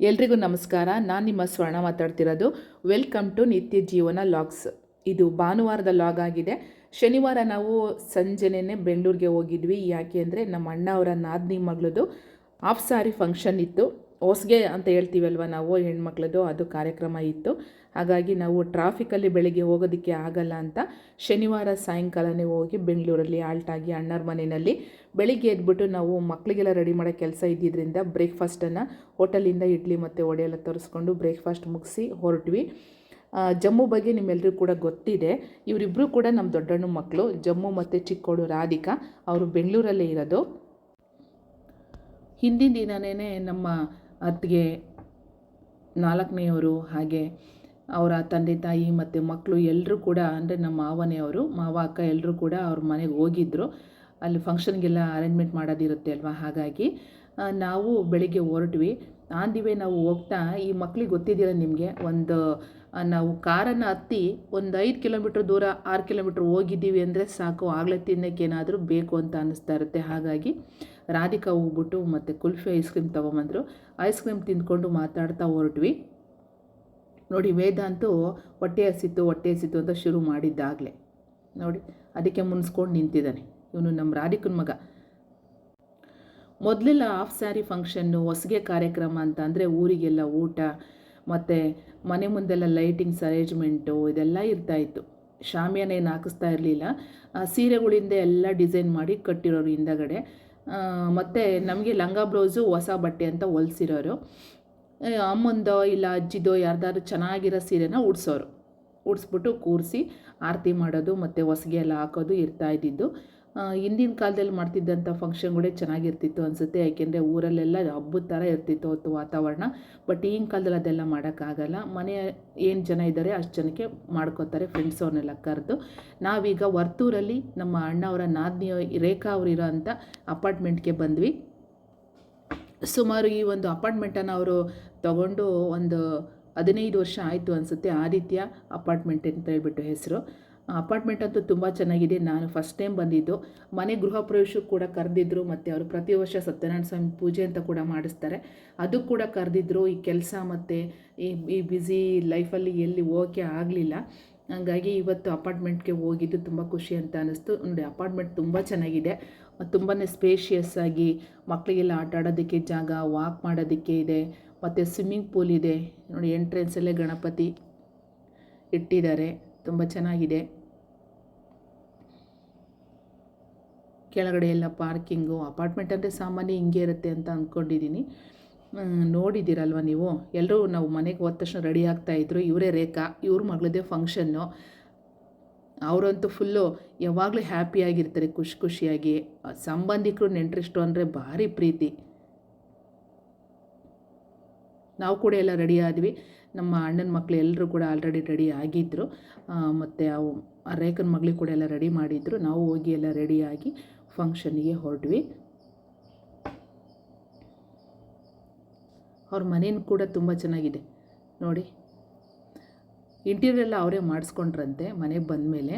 ಎಲ್ರಿಗೂ ನಮಸ್ಕಾರ. ನಾನು ನಿಮ್ಮ ಸ್ವರ್ಣ ಮಾತಾಡ್ತಿರೋದು. ವೆಲ್ಕಮ್ ಟು ನಿತ್ಯ ಜೀವನ ಲಾಗ್ಸ್. ಇದು ಭಾನುವಾರದ ಲಾಗ್ ಆಗಿದೆ. ಶನಿವಾರ ನಾವು ಸಂಜೆನೇ ಬೆಂಗಳೂರಿಗೆ ಹೋಗಿದ್ವಿ. ಯಾಕೆ ಅಂದರೆ ನಮ್ಮ ಅಣ್ಣ ಅವರ ನಾದಿನಿ ಮಗಳದು ಹಾಫ್ ಸಾರಿ ಫಂಕ್ಷನ್ ಇತ್ತು. ಹೊಸ್ಗೆ ಅಂತ ಹೇಳ್ತೀವಲ್ವ ನಾವು, ಹೆಣ್ಮಕ್ಳದ್ದು, ಅದು ಕಾರ್ಯಕ್ರಮ ಇತ್ತು. ಹಾಗಾಗಿ ನಾವು ಟ್ರಾಫಿಕಲ್ಲಿ ಬೆಳಗ್ಗೆ ಹೋಗೋದಕ್ಕೆ ಆಗಲ್ಲ ಅಂತ ಶನಿವಾರ ಸಾಯಂಕಾಲನೇ ಹೋಗಿ ಬೆಂಗಳೂರಲ್ಲಿ ಆಲ್ಟಾಗಿ ಅಣ್ಣರ ಮನೆಯಲ್ಲಿ ಬೆಳಿಗ್ಗೆ ಎದ್ಬಿಟ್ಟು ನಾವು ಮಕ್ಕಳಿಗೆಲ್ಲ ರೆಡಿ ಮಾಡೋ ಕೆಲಸ ಇದ್ದಿದ್ದರಿಂದ ಬ್ರೇಕ್ಫಾಸ್ಟನ್ನು ಹೋಟೆಲಿಂದ ಇಡ್ಲಿ ಮತ್ತು ವಡೆ ಎಲ್ಲ ತರಿಸ್ಕೊಂಡು ಬ್ರೇಕ್ಫಾಸ್ಟ್ ಮುಗಿಸಿ ಹೊರಟ್ವಿ. ಜಮ್ಮು ಬಗ್ಗೆ ನಿಮ್ಮೆಲ್ಲರಿಗೂ ಕೂಡ ಗೊತ್ತಿದೆ. ಇವರಿಬ್ಬರು ಕೂಡ ನಮ್ಮ ದೊಡ್ಡಣ್ಣ ಮಕ್ಕಳು, ಜಮ್ಮು ಮತ್ತು ಚಿಕ್ಕೋಡು ರಾಧಿಕಾ ಅವರು ಬೆಂಗಳೂರಲ್ಲೇ ಇರೋದು. ಹಿಂದಿನ ದಿನವೇ ನಮ್ಮ ಅತ್ತಿಗೆ ನಾಲ್ಕನೆಯವರು ಹಾಗೆ ಅವರ ತಂದೆ ತಾಯಿ ಮತ್ತು ಮಕ್ಕಳು ಎಲ್ಲರೂ ಕೂಡ, ಅಂದರೆ ನಮ್ಮ ಮಾವನೆಯವರು ಮಾವ, ಅಕ್ಕ ಎಲ್ಲರೂ ಕೂಡ ಅವ್ರ ಮನೆಗೆ ಹೋಗಿದ್ದರು ಅಲ್ಲಿ ಫಂಕ್ಷನ್ಗೆಲ್ಲ ಅರೇಂಜ್ಮೆಂಟ್ ಮಾಡೋದಿರುತ್ತೆ ಅಲ್ವಾ? ಹಾಗಾಗಿ ನಾವು ಬೆಳಿಗ್ಗೆ ಹೊರಟ್ವಿ. ಆನ್ ದಿ ನಾವು ಹೋಗ್ತಾ, ಈ ಮಕ್ಳಿಗೆ ಗೊತ್ತಿದೆಯಲ್ಲ ನಿಮಗೆ? ಒಂದು ನಾವು ಕಾರನ್ನು ಹತ್ತಿ ಒಂದು ಐದು ಕಿಲೋಮೀಟ್ರ್ ದೂರ, ಆರು ಕಿಲೋಮೀಟ್ರ್ ಹೋಗಿದ್ದೀವಿ ಅಂದರೆ ಸಾಕು, ಆಗಲೇ ತಿನ್ನೋಕ್ಕೆ ಏನಾದರೂ ಬೇಕು ಅಂತ ಅನ್ನಿಸ್ತಾ ಇರುತ್ತೆ. ಹಾಗಾಗಿ ರಾಧಿಕಾ ಹೋಗ್ಬಿಟ್ಟು ಮತ್ತು ಕುಲ್ಫಿ ಐಸ್ ಕ್ರೀಮ್ ತೊಗೊಂಬಂದರು. ಐಸ್ ಕ್ರೀಮ್ ತಿಂದ್ಕೊಂಡು ಮಾತಾಡ್ತಾ ಹೊರಟ್ವಿ. ನೋಡಿ ವೇದಾಂತೂ ಹೊಟ್ಟೆ ಹಸಿತು ಹೊಟ್ಟೆ ಹಸಿತು ಅಂತ ಶುರು ಮಾಡಿದ್ದಾಗಲೇ. ನೋಡಿ, ಅದಕ್ಕೆ ಮುನ್ಸ್ಕೊಂಡು ನಿಂತಿದ್ದಾನೆ. ಇವನು ನಮ್ಮ ರಾಧಿಕನ ಮಗ. ಮೊದಲೆಲ್ಲ ಹಾಫ್ ಸ್ಯಾರಿ ಫಂಕ್ಷನ್ನು ಹೊಸಿಗೆ ಕಾರ್ಯಕ್ರಮ ಅಂತ ಅಂದರೆ ಊರಿಗೆಲ್ಲ ಊಟ ಮತ್ತು ಮನೆ ಮುಂದೆಲ್ಲ ಲೈಟಿಂಗ್ಸ್ ಅರೇಂಜ್ಮೆಂಟು ಇದೆಲ್ಲ ಇರ್ತಾಯಿತ್ತು ಶಾಮಿಯಾನ ಏನು ಹಾಕಿಸ್ತಾ ಇರಲಿಲ್ಲ. ಸೀರೆಗಳಿಂದ ಎಲ್ಲ ಡಿಸೈನ್ ಮಾಡಿ ಕಟ್ಟಿರೋರು ಹಿಂದಗಡೆ. ಮತ್ತು ನಮಗೆ ಲಂಗ ಬ್ಲೌಸು, ಹೊಸ ಬಟ್ಟೆ ಅಂತ ಹೊಲ್ಸಿರೋರು. ಅಮ್ಮಂದೋ ಇಲ್ಲ ಅಜ್ಜಿದೋ ಯಾರ್ದಾದ್ರು ಚೆನ್ನಾಗಿರೋ ಸೀರೆನ ಉಡ್ಸೋರು. ಉಡ್ಸ್ಬಿಟ್ಟು ಕೂರಿಸಿ ಆರತಿ ಮಾಡೋದು ಮತ್ತು ಹೊಸ್ಗೆ ಎಲ್ಲ ಹಾಕೋದು ಇರ್ತಾ ಇದ್ದಿದ್ದು. ಹಿಂದಿನ ಕಾಲದಲ್ಲಿ ಮಾಡ್ತಿದ್ದಂಥ ಫಂಕ್ಷನ್ಗಳೇ ಚೆನ್ನಾಗಿರ್ತಿತ್ತು ಅನಿಸುತ್ತೆ. ಯಾಕೆಂದರೆ ಊರಲ್ಲೆಲ್ಲ ಹಬ್ಬದ ಥರ ಇರ್ತಿತ್ತು ಅವತ್ತು ವಾತಾವರಣ. ಬಟ್ ಈಗಿನ ಕಾಲದಲ್ಲಿ ಅದೆಲ್ಲ ಮಾಡೋಕ್ಕಾಗಲ್ಲ. ಮನೆ ಏನು ಜನ ಇದ್ದಾರೆ ಅಷ್ಟು ಜನಕ್ಕೆ ಮಾಡ್ಕೋತಾರೆ ಫ್ರೆಂಡ್ಸ್ ಅವ್ರನ್ನೆಲ್ಲ ಕರೆದು. ನಾವೀಗ ವರ್ತೂರಲ್ಲಿ ನಮ್ಮ ಅಣ್ಣವರ ನಾದಿನಿ ರೇಖಾ ಅವರಿರೋ ಅಂಥ ಅಪಾರ್ಟ್ಮೆಂಟ್ಗೆ ಬಂದ್ವಿ. ಸುಮಾರು ಈ ಒಂದು ಅಪಾರ್ಟ್ಮೆಂಟನ್ನು ಅವರು ತಗೊಂಡು ಒಂದು ಹದಿನೈದು ವರ್ಷ ಆಯಿತು ಅನಿಸುತ್ತೆ. ಆದಿತ್ಯ ಅಪಾರ್ಟ್ಮೆಂಟ್ ಅಂತ ಹೇಳ್ಬಿಟ್ಟು ಹೆಸರು. ಅಪಾರ್ಟ್ಮೆಂಟ್ ಅಂತೂ ತುಂಬ ಚೆನ್ನಾಗಿದೆ. ನಾನು ಫಸ್ಟ್ ಟೈಮ್ ಬಂದಿದ್ದು. ಮನೆ ಗೃಹ ಪ್ರವೇಶಕ್ಕೆ ಕೂಡ ಕರೆದಿದ್ರು ಮತ್ತು ಅವರು ಪ್ರತಿ ವರ್ಷ ಸತ್ಯನಾರಾಯಣ ಸ್ವಾಮಿ ಪೂಜೆ ಅಂತ ಕೂಡ ಮಾಡಿಸ್ತಾರೆ. ಅದು ಕೂಡ ಕರೆದಿದ್ರು. ಈ ಕೆಲಸ ಮತ್ತು ಈ ಈ ಬ್ಯುಸಿ ಲೈಫಲ್ಲಿ ಎಲ್ಲಿ ಹೋಗೋಕ್ಕೆ ಆಗಲಿಲ್ಲ. ಹಾಗಾಗಿ ಇವತ್ತು ಅಪಾರ್ಟ್ಮೆಂಟ್ಗೆ ಹೋಗಿದ್ದು ತುಂಬ ಖುಷಿ ಅಂತ ಅನ್ನಿಸ್ತು. ನೋಡಿ, ಅಪಾರ್ಟ್ಮೆಂಟ್ ತುಂಬ ಚೆನ್ನಾಗಿದೆ. ತುಂಬಾ ಸ್ಪೇಷಿಯಸ್ ಆಗಿ ಮಕ್ಕಳಿಗೆಲ್ಲ ಆಟ ಆಡೋದಕ್ಕೆ ಜಾಗ ವಾಕ್ ಮಾಡೋದಕ್ಕೆ ಇದೆ. ಮತ್ತು ಸ್ವಿಮ್ಮಿಂಗ್ ಪೂಲ್ ಇದೆ. ನೋಡಿ ಎಂಟ್ರೆನ್ಸಲ್ಲೇ ಗಣಪತಿ ಇಟ್ಟಿದ್ದಾರೆ. ತುಂಬ ಚೆನ್ನಾಗಿದೆ. ಕೆಳಗಡೆ ಎಲ್ಲ ಪಾರ್ಕಿಂಗು ಅಪಾರ್ಟ್ಮೆಂಟ್ ಅಂದರೆ ಸಾಮಾನ್ಯ ಹಿಂಗೆ ಇರುತ್ತೆ ಅಂತ ಅಂದ್ಕೊಂಡಿದ್ದೀನಿ ನೋಡಿದ್ದೀರಲ್ವ ನೀವು? ಎಲ್ಲರೂ ನಾವು ಮನೆಗೆ ಹೋದ ತಕ್ಷಣ ರೆಡಿ ಆಗ್ತಾಯಿದ್ರು ಇವರೇ ರೇಖಾ, ಇವ್ರ ಮಗಳದೇ ಫಂಕ್ಷನ್ನು ಅವರಂತೂ ಫುಲ್ಲು ಯಾವಾಗಲೂ ಹ್ಯಾಪಿಯಾಗಿರ್ತಾರೆ ಖುಷಿ ಖುಷಿಯಾಗಿ. ಸಂಬಂಧಿಕರು ನೆಂಟ್ರಿಷ್ಟು ಅಂದರೆ ಭಾರಿ ಪ್ರೀತಿ. ನಾವು ಕೂಡ ಎಲ್ಲ ರೆಡಿ ಆದ್ವಿ. ನಮ್ಮ ಅಣ್ಣನ ಮಕ್ಕಳು ಎಲ್ಲರೂ ಕೂಡ ಆಲ್ರೆಡಿ ರೆಡಿ ಆಗಿದ್ದರು ಮತ್ತು ಅವು ರೇಖನ ಮಗಳಿಗೆ ಕೂಡ ಎಲ್ಲ ರೆಡಿ ಮಾಡಿದ್ರು. ನಾವು ಹೋಗಿ ಎಲ್ಲ ರೆಡಿಯಾಗಿ ಫಂಕ್ಷನ್ನಿಗೆ ಹೊರಟ್ವಿ. ಅವ್ರ ಮನೇನು ಕೂಡ ತುಂಬ ಚೆನ್ನಾಗಿದೆ. ನೋಡಿ ಇಂಟೀರಿಯರ್ ಎಲ್ಲ ಅವರೇ ಮಾಡಿಸ್ಕೊಂಡ್ರಂತೆ ಮನೆಗೆ ಬಂದಮೇಲೆ.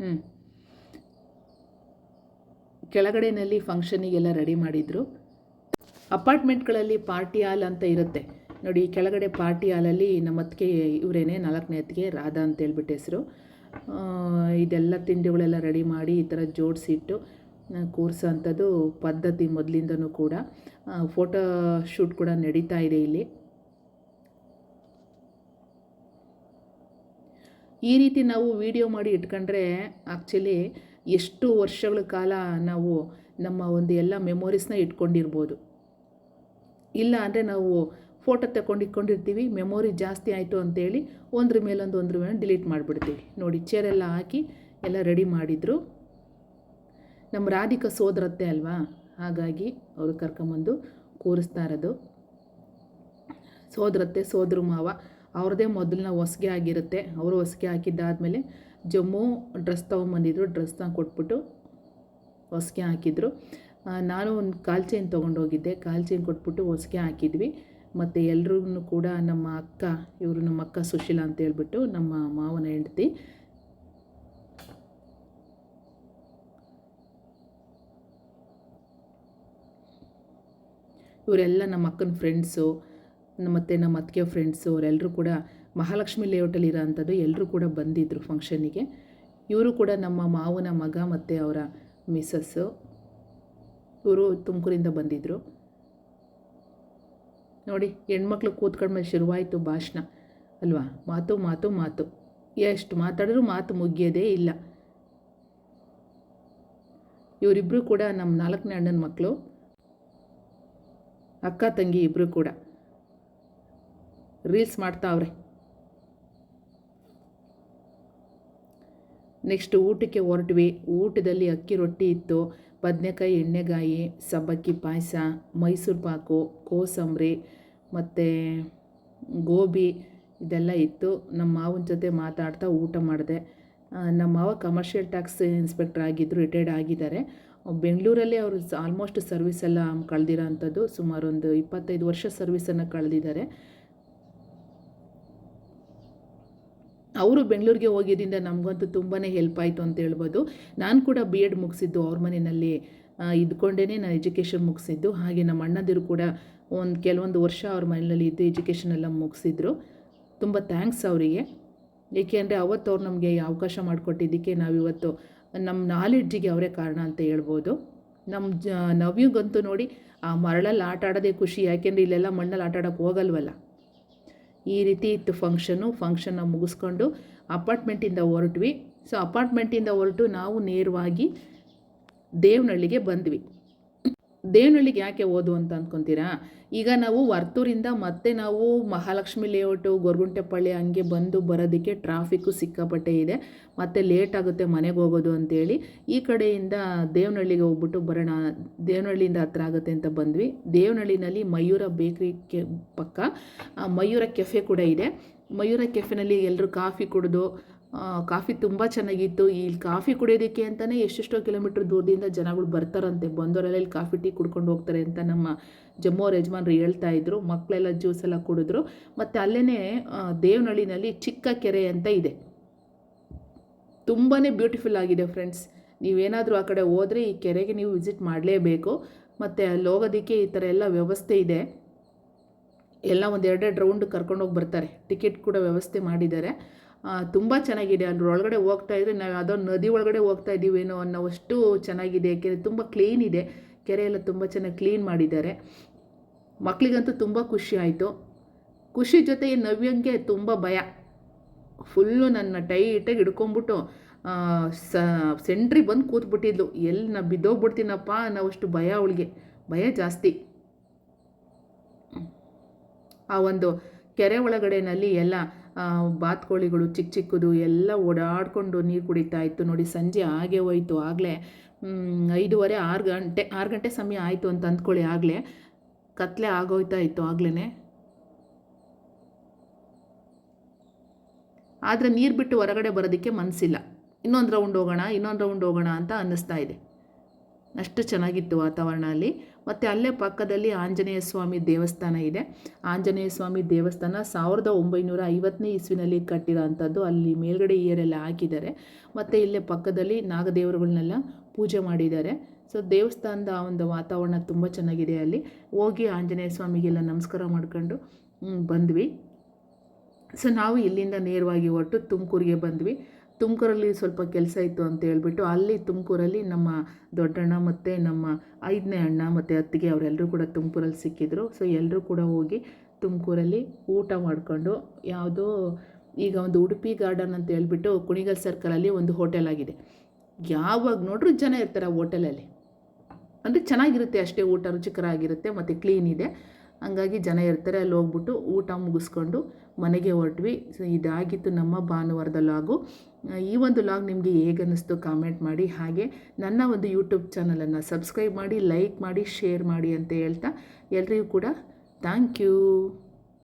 ಹ್ಞೂ ಕೆಳಗಡೆನಲ್ಲಿ ಫಂಕ್ಷನಿಗೆಲ್ಲ ರೆಡಿ ಮಾಡಿದರು. ಅಪಾರ್ಟ್ಮೆಂಟ್ಗಳಲ್ಲಿ ಪಾರ್ಟಿ ಹಾಲ್ ಅಂತ ಇರುತ್ತೆ. ನೋಡಿ ಕೆಳಗಡೆ ಪಾರ್ಟಿ ಹಾಲಲ್ಲಿ ನಮ್ಮ ಅತ್ತಿಗೆ ಇವರೇನೆ ನಾಲ್ಕನೇ ಅತ್ತಿಗೆ ರಾಧಾ ಅಂತ ಹೇಳ್ಬಿಟ್ಟು ಹೆಸರು. ಇದೆಲ್ಲ ತಿಂಡಿಗಳೆಲ್ಲ ರೆಡಿ ಮಾಡಿ ಈ ಥರ ಜೋಡಿಸಿಟ್ಟು ಕೂರಿಸೋ ಅಂಥದ್ದು ಪದ್ಧತಿ ಮೊದಲಿಂದನೂ ಕೂಡ ಫೋಟೋ ಶೂಟ್ ಕೂಡ ನಡೀತಾ ಇದೆ ಇಲ್ಲಿ. ಈ ರೀತಿ ನಾವು ವಿಡಿಯೋ ಮಾಡಿ ಇಟ್ಕೊಂಡ್ರೆ ಆ್ಯಕ್ಚುಲಿ ಎಷ್ಟು ವರ್ಷಗಳ ಕಾಲ ನಾವು ನಮ್ಮ ಒಂದು ಎಲ್ಲ ಮೆಮೊರೀಸ್ನ ಇಟ್ಕೊಂಡಿರ್ಬೋದು. ಇಲ್ಲ ಅಂದರೆ ನಾವು ಫೋಟೋ ತಗೊಂಡು ಇಟ್ಕೊಂಡಿರ್ತೀವಿ ಮೆಮೊರಿ ಜಾಸ್ತಿ ಆಯಿತು ಅಂತೇಳಿ ಒಂದ್ರ ಮೇಲೊಂದು ಒಂದ್ರ ಮೇಲೆ ಡಿಲೀಟ್ ಮಾಡಿಬಿಡ್ತೀವಿ. ನೋಡಿ ಚೇರೆಲ್ಲ ಹಾಕಿ ಎಲ್ಲ ರೆಡಿ ಮಾಡಿದರು. ನಮ್ಮ ರಾಧಿಕಾ ಸೋದರತ್ತೆ ಅಲ್ವಾ? ಹಾಗಾಗಿ ಅವರು ಕರ್ಕೊಂಬಂದು ಕೂರಿಸ್ತಾ ಇರೋದು. ಸೋದರತ್ತೆ, ಸೋದ್ರ ಮಾವ. ಅವ್ರದ್ದೇ ಮೊದಲನ ಹೊಸ್ಗೆ ಆಗಿರುತ್ತೆ. ಅವರು ಹೊಸ್ಗೆ ಹಾಕಿದ್ದಾದಮೇಲೆ ಜಮ್ಮು ಡ್ರೆಸ್ ತೊಗೊಂಬಂದಿದ್ರು ಡ್ರೆಸ್ನ ಕೊಟ್ಬಿಟ್ಟು ಹೊಸ್ಗೆ ಹಾಕಿದ್ರು. ನಾನು ಒಂದು ಕಾಲ್ ಚೈನ್ ತೊಗೊಂಡೋಗಿದ್ದೆ. ಕಾಲ್ ಚೈನ್ ಕೊಟ್ಬಿಟ್ಟು ಹೊಸ್ಗೆ ಹಾಕಿದ್ವಿ. ಮತ್ತು ಎಲ್ಲರೂ ಕೂಡ ನಮ್ಮ ಅಕ್ಕ, ಇವರು ನಮ್ಮ ಅಕ್ಕ ಸುಶೀಲಾ ಅಂತ ಹೇಳ್ಬಿಟ್ಟು ನಮ್ಮ ಮಾವನ ಹೆಂಡತಿ. ಇವರೆಲ್ಲ ನಮ್ಮ ಅಕ್ಕನ ಫ್ರೆಂಡ್ಸು ಮತ್ತು ನಮ್ಮ ಅತ್ತಿಗೆ ಫ್ರೆಂಡ್ಸು ಅವರೆಲ್ಲರೂ ಕೂಡ ಮಹಾಲಕ್ಷ್ಮಿ ಲೇಔಟಲ್ಲಿ ಇರೋ ಅಂಥದ್ದು ಎಲ್ಲರೂ ಕೂಡ ಬಂದಿದ್ದರು ಫಂಕ್ಷನಿಗೆ ಇವರು ಕೂಡ ನಮ್ಮ ಮಾವನ ಮಗ ಮತ್ತು ಅವರ ಮಿಸ್ಸಸ್ಸು ಇವರು ತುಮಕೂರಿಂದ ಬಂದಿದ್ದರು ನೋಡಿ, ಹೆಣ್ಮಕ್ಳು ಕೂತ್ಕೊಂಡ್ಮೇಲೆ ಶುರುವಾಯಿತು ಭಾಷಣ. ಅಲ್ವಾ? ಮಾತು ಮಾತು ಮಾತು. ಎಷ್ಟು ಮಾತಾಡಿದ್ರು ಮಾತು ಮುಗಿಯೋದೇ ಇಲ್ಲ. ಇವರಿಬ್ಬರು ಕೂಡ ನಮ್ಮ ನಾಲ್ಕನೇ ಅಣ್ಣನ ಮಕ್ಕಳು ಅಕ್ಕ, ತಂಗಿ ಇಬ್ಬರು ಕೂಡ. ರೀಲ್ಸ್ ಮಾಡ್ತಾವ್ರೆ. ನೆಕ್ಸ್ಟ್ ಊಟಕ್ಕೆ ಹೊರಟ್ವಿ. ಊಟದಲ್ಲಿ ಅಕ್ಕಿ ರೊಟ್ಟಿ ಇತ್ತು. ಬದನೆಕಾಯಿ, ಎಣ್ಣೆಗಾಯಿ, ಸಬ್ಬಕ್ಕಿ ಪಾಯಸ, ಮೈಸೂರು ಪಾಕು, ಕೋಸಂಬರಿ ಮತ್ತು ಗೋಬಿ ಇದೆಲ್ಲ ಇತ್ತು. ನಮ್ಮ ಮಾವನ ಜೊತೆ ಮಾತಾಡ್ತಾ ಊಟ ಮಾಡಿದೆ. ನಮ್ಮ ಮಾವ ಕಮರ್ಷಿಯಲ್ ಟ್ಯಾಕ್ಸ್ ಇನ್ಸ್ಪೆಕ್ಟರ್ ಆಗಿದ್ದರು ರಿಟೈರ್ಡ್ ಆಗಿದ್ದಾರೆ. ಬೆಂಗಳೂರಲ್ಲಿ ಅವರು ಆಲ್ಮೋಸ್ಟ್ ಸರ್ವಿಸ್ ಎಲ್ಲ ಕಳೆದಿರೋ ಅಂಥದ್ದು ಸುಮಾರು ಒಂದು ಇಪ್ಪತ್ತೈದು ವರ್ಷ ಸರ್ವಿಸನ್ನು ಕಳೆದಿದ್ದಾರೆ. ಅವರು ಬೆಂಗಳೂರಿಗೆ ಹೋಗಿದ್ದರಿಂದ ನಮಗಂತೂ ತುಂಬಾ ಹೆಲ್ಪ್ ಆಯಿತು ಅಂತ ಹೇಳ್ಬೋದು. ನಾನು ಕೂಡ ಬಿ ಎಡ್ ಮುಗಿಸಿದ್ದು ಅವ್ರ ಮನೆಯಲ್ಲಿ ಇದ್ಕೊಂಡೇ ನಾನು ಎಜುಕೇಷನ್ ಮುಗಿಸಿದ್ದು. ಹಾಗೆ ನಮ್ಮ ಅಣ್ಣದಿರು ಕೂಡ ಒಂದು ಕೆಲವೊಂದು ವರ್ಷ ಅವ್ರ ಮನೆಯಲ್ಲಿ ಇದ್ದು ಎಜುಕೇಷನ್ ಎಲ್ಲ ಮುಗಿಸಿದ್ರು. ತುಂಬ ಥ್ಯಾಂಕ್ಸ್ ಅವರಿಗೆ. ಏಕೆಂದರೆ ಅವತ್ತು ಅವ್ರು ನಮಗೆ ಅವಕಾಶ ಮಾಡಿಕೊಟ್ಟಿದ್ದಕ್ಕೆ ನಾವಿವತ್ತು ನಮ್ಮ ನಾಲೆಡ್ಜಿಗೆ ಅವರೇ ಕಾರಣ ಅಂತ ಹೇಳ್ಬೋದು. ನಮ್ಮ ಜ, ನವ್ಯಗಂತೂ ನೋಡಿ ಆ ಮರಳಲ್ಲಿ ಆಟ ಆಡೋದೇ ಖುಷಿ. ಯಾಕೆಂದರೆ ಇಲ್ಲೆಲ್ಲ ಮಣ್ಣಲ್ಲಿ ಆಟ ಹೋಗಲ್ವಲ್ಲ. ಈ ರೀತಿ ಇತ್ತು ಫಂಕ್ಷನು ಫಂಕ್ಷನ್ನ ಮುಗಿಸ್ಕೊಂಡು ಅಪಾರ್ಟ್ಮೆಂಟಿಂದ ಹೊರಟ್ವಿ. ಸೊ ಅಪಾರ್ಟ್ಮೆಂಟಿಂದ ಹೊರಟು ನಾವು ನೇರವಾಗಿ ದೇವನಹಳ್ಳಿಗೆ ಬಂದ್ವಿ. ದೇವನಹಳ್ಳಿಗೆ ಯಾಕೆ ಓದು ಅಂತ ಅಂದ್ಕೊತೀರಾ? ಈಗ ನಾವು ವರ್ತೂರಿಂದ ಮತ್ತೆ ನಾವು ಮಹಾಲಕ್ಷ್ಮಿ ಲೇಔಟು ಗೊರ್ಗುಂಟೆಪಳ್ಳಿ ಹಂಗೆ ಬಂದು ಬರೋದಕ್ಕೆ ಟ್ರಾಫಿಕ್ಕು ಸಿಕ್ಕಾಪಟ್ಟೆ ಇದೆ. ಮತ್ತು ಲೇಟ್ ಆಗುತ್ತೆ ಮನೆಗೆ ಹೋಗೋದು ಅಂತೇಳಿ. ಈ ಕಡೆಯಿಂದ ದೇವನಹಳ್ಳಿಗೆ ಹೋಗ್ಬಿಟ್ಟು ಬರೋಣ. ದೇವನಹಳ್ಳಿಯಿಂದ ಹತ್ರ ಆಗುತ್ತೆ ಅಂತ ಬಂದ್ವಿ. ದೇವನಹಳ್ಳಿನಲ್ಲಿ ಮಯೂರ ಬೇಕ್ರಿ ಕೆ ಪಕ್ಕ. ಮಯೂರ ಕೆಫೆ ಕೂಡ ಇದೆ. ಮಯೂರ ಕೆಫೆನಲ್ಲಿ ಎಲ್ಲರೂ ಕಾಫಿ ಕುಡಿದು ಕಾಫಿ ತುಂಬ ಚೆನ್ನಾಗಿತ್ತು. ಇಲ್ಲಿ ಕಾಫಿ ಕುಡಿಯೋದಕ್ಕೆ ಅಂತಲೇ ಎಷ್ಟೆಷ್ಟೋ ಕಿಲೋಮೀಟ್ರ್ ದೂರದಿಂದ ಜನಗಳು ಬರ್ತಾರಂತೆ. ಬಂದವರೆಲ್ಲ ಇಲ್ಲಿ ಕಾಫಿ ಟೀ ಕುಡ್ಕೊಂಡು ಹೋಗ್ತಾರೆ ಅಂತ ನಮ್ಮ ಜಮ್ಮು ಅವ್ರ ಯಜಮಾನ್ರು ಹೇಳ್ತಾ ಇದ್ರು. ಮಕ್ಕಳೆಲ್ಲ ಜ್ಯೂಸ್ ಎಲ್ಲ ಕುಡಿದ್ರು. ಮತ್ತು ಅಲ್ಲೇ ದೇವನಹಳ್ಳಿನಲ್ಲಿ ಚಿಕ್ಕ ಕೆರೆ ಅಂತ ಇದೆ. ತುಂಬಾ ಬ್ಯೂಟಿಫುಲ್ ಆಗಿದೆ ಫ್ರೆಂಡ್ಸ್. ನೀವೇನಾದರೂ ಆ ಕಡೆ ಹೋದರೆ ಈ ಕೆರೆಗೆ ನೀವು ವಿಸಿಟ್ ಮಾಡಲೇಬೇಕು. ಮತ್ತು ಅಲ್ಲಿ ಹೋಗೋದಕ್ಕೆ ಈ ಥರ ಎಲ್ಲ ವ್ಯವಸ್ಥೆ ಇದೆ. ಎಲ್ಲ ಒಂದು ಎರಡೆರಡು ರೌಂಡ್ ಕರ್ಕೊಂಡೋಗಿ ಬರ್ತಾರೆ. ಟಿಕೆಟ್ ಕೂಡ ವ್ಯವಸ್ಥೆ ಮಾಡಿದ್ದಾರೆ. ತುಂಬ ಚೆನ್ನಾಗಿದೆ. ಅದ್ರ ಒಳಗಡೆ ಹೋಗ್ತಾ ಇದ್ರೆ ನಾವು ಯಾವುದೋ ನದಿ ಒಳಗಡೆ ಹೋಗ್ತಾ ಇದ್ದೀವೇನೋ ಅನ್ನೋವಷ್ಟು ಚೆನ್ನಾಗಿದೆ. ಕೆರೆ ತುಂಬ ಕ್ಲೀನ್ ಇದೆ. ಕೆರೆ ಎಲ್ಲ ತುಂಬ ಚೆನ್ನಾಗಿ ಕ್ಲೀನ್ ಮಾಡಿದ್ದಾರೆ. ಮಕ್ಕಳಿಗಂತೂ ತುಂಬ ಖುಷಿ ಆಯಿತು. ಖುಷಿ ಜೊತೆ ನವ್ಯಂಗೆ ತುಂಬ ಭಯ. ಫುಲ್ಲು ನನ್ನ ಟೈಟಾಗಿ ಹಿಡ್ಕೊಂಬಿಟ್ಟು ಸ ಸೆಂಟ್ರಿ ಬಂದು ಕೂತ್ಬಿಟ್ಟಿದ್ಲು. ಎಲ್ಲಿ ನಾ ಬಿದ್ದೋಗ್ಬಿಡ್ತೀನಪ್ಪ ಅನ್ನೋವಷ್ಟು ಭಯ ಅವಳಿಗೆ. ಭಯ ಜಾಸ್ತಿ. ಆ ಒಂದು ಕೆರೆ ಒಳಗಡೆನಲ್ಲಿ ಎಲ್ಲ ಬಾತ್ಕೋಳಿಗಳು ಚಿಕ್ಕ ಚಿಕ್ಕದು ಎಲ್ಲ ಓಡಾಡಿಕೊಂಡು ನೀರು ಕುಡಿತಾ ಇತ್ತು. ನೋಡಿ, ಸಂಜೆ ಆಗೇ ಹೋಯಿತು. ಆಗಲೇ ಐದೂವರೆ, ಆರು ಗಂಟೆ ಆರು ಗಂಟೆ ಸಮಯ ಆಯಿತು ಅಂತ ಅಂದ್ಕೊಳ್ಳಿ ಆಗಲೇ. ಕತ್ಲೆ ಆಗೋಯ್ತಾ ಇತ್ತು ಆಗ್ಲೇ ಆದರೆ ನೀರು ಬಿಟ್ಟು ಹೊರಗಡೆ ಬರೋದಕ್ಕೆ ಮನಸ್ಸಿಲ್ಲ ಇನ್ನೊಂದು ರೌಂಡ್ ಹೋಗೋಣ, ಇನ್ನೊಂದು ರೌಂಡ್ ಹೋಗೋಣ ಅಂತ ಅನ್ನಿಸ್ತಾ ಇದೆ. ಅಷ್ಟು ಚೆನ್ನಾಗಿತ್ತು ವಾತಾವರಣ ಅಲ್ಲಿ. ಮತ್ತು ಅಲ್ಲೇ ಪಕ್ಕದಲ್ಲಿ ಆಂಜನೇಯ ಸ್ವಾಮಿ ದೇವಸ್ಥಾನ ಇದೆ. ಆಂಜನೇಯ ಸ್ವಾಮಿ ದೇವಸ್ಥಾನ ಸಾವಿರದ ಒಂಬೈನೂರ ಐವತ್ತನೇ ಇಸ್ವಿನಲ್ಲಿ ಕಟ್ಟಿರೋ ಅಂಥದ್ದು ಅಲ್ಲಿ ಮೇಲ್ಗಡೆ ಇಯರೆಲ್ಲ ಹಾಕಿದ್ದಾರೆ. ಮತ್ತು ಇಲ್ಲೇ ಪಕ್ಕದಲ್ಲಿ ನಾಗದೇವರುಗಳನ್ನೆಲ್ಲ ಪೂಜೆ ಮಾಡಿದ್ದಾರೆ. ಸೊ ದೇವಸ್ಥಾನದ ಒಂದು ವಾತಾವರಣ ತುಂಬ ಚೆನ್ನಾಗಿದೆ ಅಲ್ಲಿ. ಹೋಗಿ ಆಂಜನೇಯ ಸ್ವಾಮಿಗೆಲ್ಲ ನಮಸ್ಕಾರ ಮಾಡ್ಕೊಂಡು ಬಂದ್ವಿ. ಸೊ ನಾವು ಇಲ್ಲಿಂದ ನೇರವಾಗಿ ಹೊರಟು ತುಮಕೂರಿಗೆ ಬಂದ್ವಿ. ತುಮಕೂರಲ್ಲಿ ಸ್ವಲ್ಪ ಕೆಲಸ ಇತ್ತು ಅಂತ ಹೇಳ್ಬಿಟ್ಟು ಅಲ್ಲಿ ತುಮಕೂರಲ್ಲಿ ನಮ್ಮ ದೊಡ್ಡಣ್ಣ ಮತ್ತು ನಮ್ಮ ಐದನೇ ಅಣ್ಣ ಮತ್ತು ಅತ್ತಿಗೆ ಅವರೆಲ್ಲರೂ ಕೂಡ ತುಮಕೂರಲ್ಲಿ ಸಿಕ್ಕಿದ್ರು. ಸೊ ಎಲ್ಲರೂ ಕೂಡ ಹೋಗಿ ತುಮಕೂರಲ್ಲಿ ಊಟ ಮಾಡಿಕೊಂಡು ಯಾವುದೋ ಈಗ ಒಂದು ಉಡುಪಿ ಗಾರ್ಡನ್ ಅಂತ ಹೇಳ್ಬಿಟ್ಟು ಕುಣಿಗಲ್ ಸರ್ಕಲಲ್ಲಿ ಒಂದು ಹೋಟೆಲ್ ಆಗಿದೆ. ಯಾವಾಗ ನೋಡ್ರೂ ಜನ ಇರ್ತಾರೆ ಆ ಹೋಟೆಲಲ್ಲಿ ಅಂದರೆ ಚೆನ್ನಾಗಿರುತ್ತೆ ಅಷ್ಟೇ ಊಟ ರುಚಿಕರ ಆಗಿರುತ್ತೆ ಮತ್ತು ಕ್ಲೀನ್ ಇದೆ. ಹಂಗಾಗಿ ಜನ ಇರ್ತಾರೆ, ಅಲ್ಲಿ ಹೋಗ್ಬಿಟ್ಟು ಊಟ ಮುಗಿಸ್ಕೊಂಡು ಮನೆಗೆ ಹೊರಟ್ವಿ. ಸೊ ಇದಾಗಿತ್ತು ನಮ್ಮ ಭಾನುವಾರದ ಲಾಗು. ಈ ಒಂದು ಲಾಗ್ ನಿಮಗೆ ಹೇಗೆ ಅನ್ನಿಸ್ತು ಕಾಮೆಂಟ್ ಮಾಡಿ. ಹಾಗೆ ನನ್ನ ಒಂದು ಯೂಟ್ಯೂಬ್ ಚಾನಲನ್ನು ಸಬ್ಸ್ಕ್ರೈಬ್ ಮಾಡಿ ಲೈಕ್ ಮಾಡಿ ಶೇರ್ ಮಾಡಿ ಅಂತ ಹೇಳ್ತಾ ಎಲ್ರಿಗೂ ಕೂಡ ಥ್ಯಾಂಕ್ ಯು